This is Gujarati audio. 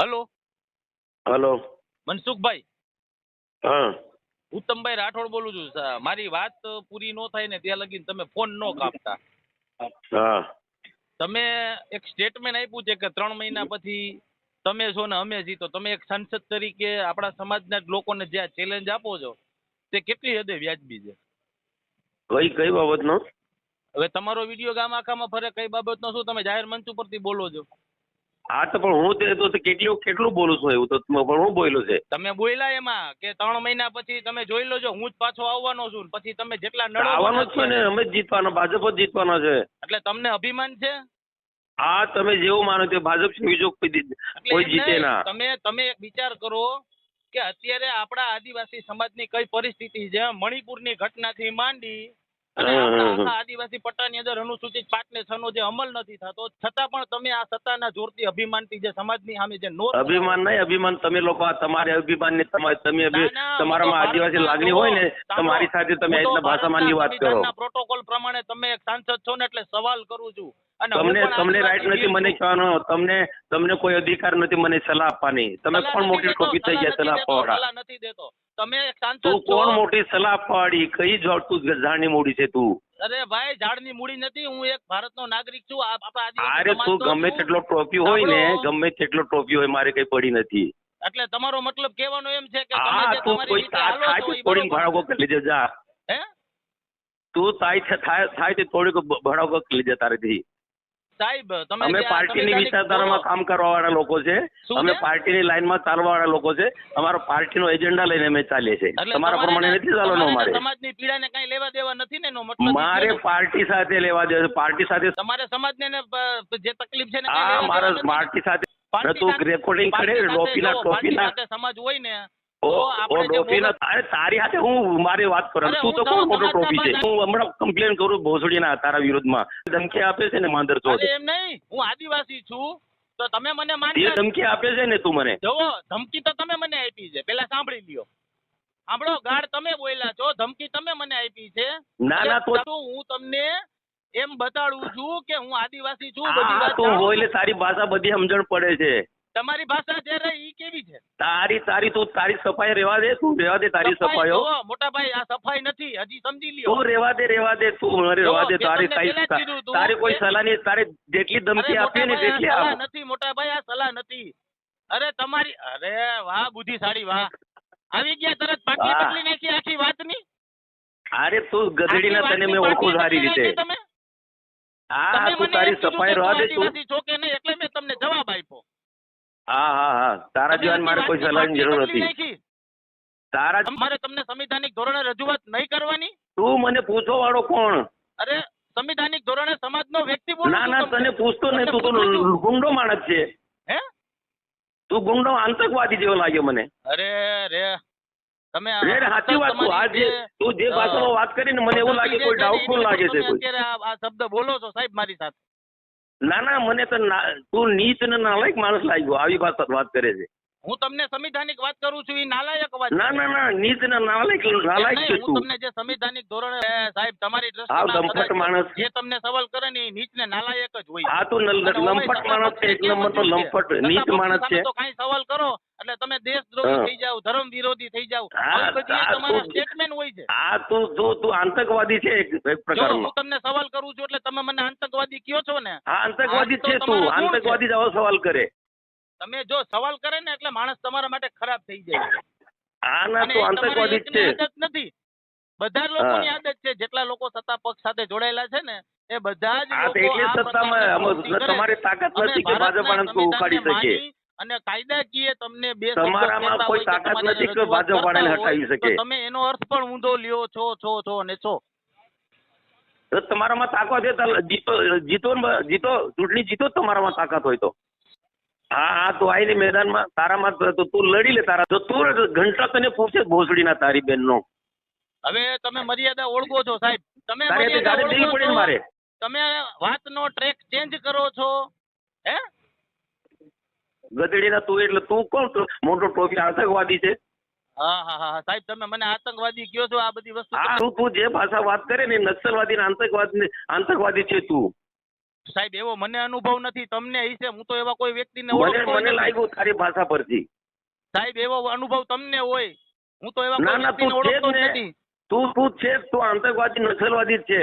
હલો. હલો. મનસુખભાઈ. હા. ઉત્તમભાઈ રાઠોડ બોલું છું મારી વાત પૂરી ન થાય ને ત્યાં લગીને તમે ફોન ન કાપતા. હા. તમે એક સ્ટેટમેન્ટ આપ્યું છે કે ત્રણ મહિના પછી તમે છો ને અમે જીતો. તમે એક સાંસદ તરીકે આપણા સમાજના લોકોને જે ચેલેન્જ આપો છો તે કેટલી હદે વ્યાજબી છે? કઈ કઈ બાબતનો? હવે તમારો વીડિયો ગામ આખામાં ફરે કઈ બાબતનો શું? તમે જાહેર મંચ ઉપરથી બોલો છો. હા તો પણ હું તે તો કેટલું કેટલું બોલું છું એવું તો પણ હું બોલ્યો છે. તમે બોલ્યા એમાં કે ત્રણ મહિના પછી તમે જોઈ લોજો હું જ પાછો આવવાનો છું પછી તમે જેટલા નડો આવવાનો જ છે ને અમે જ જીતવાના ભાજપ જ જીતવાનો છે. એટલે તમને અભિમાન છે? હા તમે જેવું માનો તે ભાજપ છે બીજો કોઈ જીતે ના. તમે તમે એક વિચાર કરો કે અત્યારે આપણા આદિવાસી સમાજની કઈ પરિસ્થિતિ છે? મણિપુરની ઘટનાથી માંડી અને આપણા આદિવાસી પટ્ટાની અંદર અનુસૂચિત પાંચ ને છ નો જે અમલ નથી થતો છતાં પણ તમે આ સત્તાના જોરથી અભિમાનથી જે સમાજની સામે જે નો અભિમાન નહીં અભિમાન તમે લોકો આ તમારે અભિમાન ને તમે તમારામાં આદિવાસી લાગણી હોય ને તમારી સાથે તમે હું ભાષામાં ની વાત કરો. પ્રોટોકોલ પ્રમાણે તમે એક સાંસદ છો ને એટલે સવાલ કરું છું. અને તમને તમને રાઈટ નથી મને. કહેવાનો તમને તમને કોઈ અધિકાર નથી મને સલાહ આપવાની. તમે કોણ મોટી ટોપી થઈ ગયા સલાહ આપવા નથી દેતો. તમે શાંત તું કોણ મોટી સલાહ પાડી? કઈ જોડ તું ઝાડની મૂડી છે તું? અરે ભાઈ ઝાડની મૂડી નથી. હું એક ભારતનો નાગરિક છું. આપણા અરે તું ગમે તેટલો ટ્રોફી હોય ને ગમે તેટલો ટ્રોફી હોય મારે કઈ પડી નથી. એટલે તમારો મતલબ કહેવાનો એમ છે કે તમે જે તું તમારી રીતે હાલો થાય છો થોડીક બરોબર. કરી લેજે જા. હે? તું થાય થાય થાય તે થોડીક ભાડાકો ભડાકો કરી લેજે તારેથી. સાહેબ તમે અમે પાર્ટીની વિચારધારામાં કામ કરવા વાળા લોકો છે. અમે? પાર્ટીની લાઈનમાં ચાલવા વાળા લોકો છે. અમારો પાર્ટીનો એજન્ડા લઈને અમે ચાલીએ છીએ. તમારા પ્રમાણે નથી ચાલવાનું અમારે. ને સમાજની પીડાને કઈ લેવા દેવા નથી ને એનો મતલબ મારે પાર્ટી સાથે લેવા દેવા છે. પાર્ટી સાથે તમારે સમાજને જે તકલીફ છે ને આ મારા પાર્ટી સાથે રેકોર્ડિંગ કરે પાર્ટી ટોપીના સમાજ હોય ને ઓ તો ઓ આપણે જે ડોપીના બોગસ- અરે તારી હાથે હું મારી વાત કરું. તું તો કોણ મોટો સમાજના છે? હું હમણાં કમ્પ્લેન કરું ભોસડીના તારા વિરુદ્ધમાં. ધમકી આપે છે ને માંદર ચોદ એમ નહીં. હું આદિવાસી છું. તો તમે મને ધમકી આપે છે ને તું મને. જો ધમકી તો તમે મને આપી છે. પેલા સાંભળી લ્યો. સાંભળો ગાઢ તમે બોલ્યા છો. ધમકી તમે મને આપી છે. ના ના તો હું તમને એમ બતાડું છું કે હું આદિવાસી છું. બધી વાત તું બોલે છું. તારી ભાષા બધી સમજણ પડે છે. તમારી ભાષા જે રહી ઈ કેવી છે? તારી તારી તું તારી સફાઈ રેવા દે તું રેવા દે તારી સફાઈ સફાઈઓ. મોટા ભાઈ આ સફાઈ નથી હજી સમજી લ્યો. તું રેવા દે રેવા દે તું મને રેવા દે તારી તારી કોઈ સલાહ નહીં તારે જેટલી ધમકી આપી ને તેટલી આપ. નથી મોટા ભાઈ આ સલાહ નથી. અરે તમારી અરે વાહ બુદ્ધિશાળી વાહ. આવી ગયા તરત પાટલી પાટલી નાખી આખી વાતની? અરે તું ગધેડીના ના તને મેં ઓળખું સારી રીતે. હા તું તારી સફાઈ રહેવા દે તું. એટલે મેં તમને જવાબ આપ્યો. હા હા હા. તારા જીવન મારે કોઈ સલાહની જરૂર પાટલી નથી. બદલી નાખી. તારા તમારે તમને સંવિધાનિક ધોરણે રજૂઆત નહીં કરવાની? તું મને પૂછો વાળો કોણ? અરે સંવિધાનિક ધોરણે સમાજનો વ્યક્તિ બોલું ના ના તને પૂછતો નહીં. તું તો તમને પૂછું. છું. ગુંડો માણસ છે. હે? તું ગુંડો આતંકવાદી જેવો લાગ્યો મને. અરે રે. તમે સાચી વાત તું. આ જે તું જે ભાષામાં વાત કરીને મને એવું લાગે કોઈ ડાઉટફુલ લાગે છે કોઈ. અત્યારે આ આ શબ્દ બોલો છો સાહેબ મારી સાથે. ના ના મને તો તું નીચ ને નાલાયક માણસ લાગ્યો. આવી ભાષા વાત કરે છે. હું તમને સંવિધાનિક વાત કરું છું એ નાલાયક વાત ના ના ના નીચ ને નાલાયક નાલાયક છે હું તમને જે સંવિધાનિક ધોરણે સાહેબ તમારી દ્રષ્ટિ લંપટ માણસ. જે તમને સવાલ કરે ને એ નીચ ને નાલાયક જ હોય. હા તું લંપટ માણસ છે એક નંબર તો લંપટ નીચ માણસ છે. તો કઈ સવાલ કરો એટલે તમે દેશદ્રોહી થઈ જાવ ધર્મ વિરોધી થઈ જાવ તમારા સ્ટેટમેન્ટ હોય છે. આ તું તું તું આતંકવાદી છે એક પ્રકારનો. હું તમને સવાલ કરું છું એટલે તમે મને આતંકવાદી કયો છો ને? હા આતંકવાદી છે તું. આતંકવાદી જ આવો સવાલ કરે. તમે જો સવાલ કરે ને એટલે માણસ તમારા માટે ખરાબ થઈ જાય આ ના તો આતંકવાદી છે. નથી. બધા જ લોકોની. આદત છે. જેટલા લોકો સત્તા પક્ષ સાથે જોડાયેલા છે ને એ બધા જ લોકો એટલે સત્તામાં. તમારી તાકાત નથી કે ભાજપ ભારતના ઉખાડી શકે. અને કાયદાકીય તમને બે તમારામાં કોઈ તાકાત નથી કે ભાજપ વાળાને હટાવી શકે. તો તમે એનો અર્થ પણ ઊંધો લ્યો છો છો છો ને છો. તમારામાં તાકાત છે જીતો જીતો જીતો ચૂંટણી જીતો તમારામાં તાકાત હોય તો. હા હા તું આવીને મેદાનમાં તારામાં તો- તો લડી લે તારા તો તું ઘંટા તને પૂછે ભોસડીના તારી બેનનો હવે તમે મર્યાદા ઓળખો છો સાહેબ. તમે મર્યાદા ઓળખો છો. મારે. તમે વાતનો ટ્રેક ચેન્જ કરો છો. હે? ગધેડીના તું એટલે તું કોણ મોટો ટોપી આતંકવાદી છે. હા હા હા સાહેબ તમે મને આતંકવાદી કયો છો આ બધી વસ્તુ તું તું જે ભાષા વાત કરે ને નક્સલવાદી ને આતંકવાદી આતંકવાદી છે તું. સાહેબ એવો મને અનુભવ નથી. તમને હશે હું તો એવા કોઈ વ્યક્તિને ઓળખતો મને. લાગ્યું તારી ભાષા પરથી. સાહેબ એવો અનુભવ તમને હોય. હું તો એવા કોઈ વ્યક્તિને ઓળખતો નથી. તું તું છે તું આતંકવાદી નક્સલવાદી છે.